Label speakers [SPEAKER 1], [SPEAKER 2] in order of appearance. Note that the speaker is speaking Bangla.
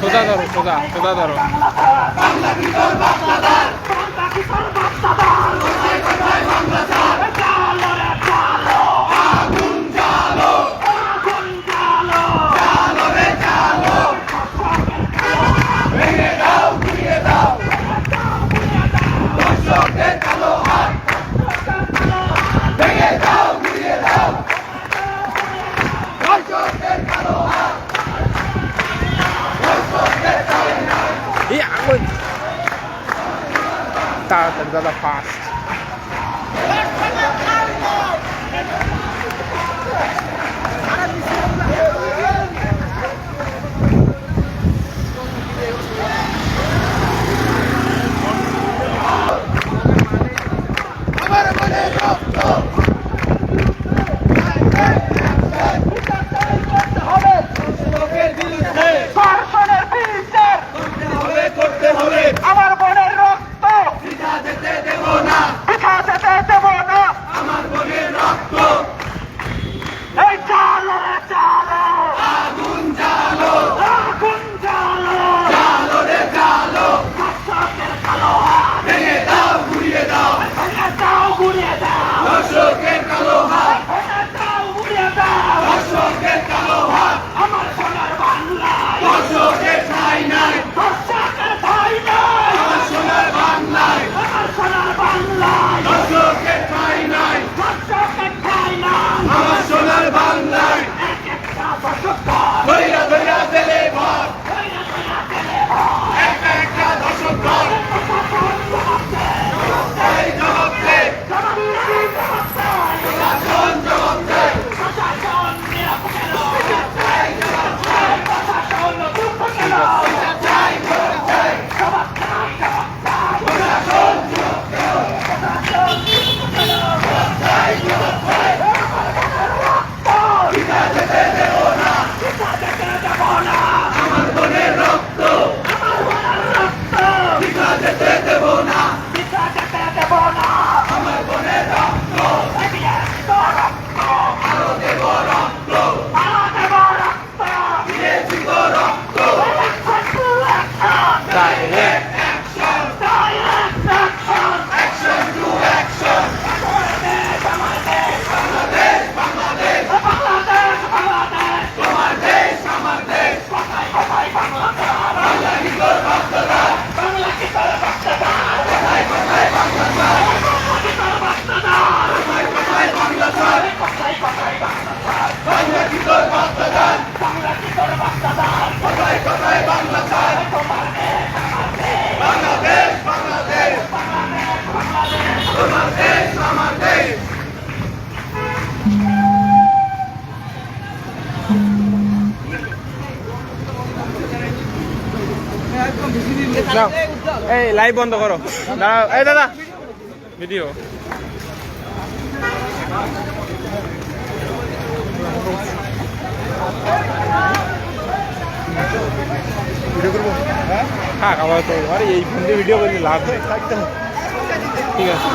[SPEAKER 1] খোদা ধরো খোদা খোদা ধরো
[SPEAKER 2] বাংলা কি তোর বাপ দাদার বাংলা কি তোর বাপ দাদার কোথায় কোথায় matar, tá ligado? A pasta. Go!
[SPEAKER 1] দাও এই লাইভ বন্ধ করো। দাঁড়াও। এই দাদা। ভিডিও ভিডিও করব? হ্যাঁ খাওয়া তো আরে এই ফোন দিয়ে ভিডিও করলে লাভ ঠিক আছে।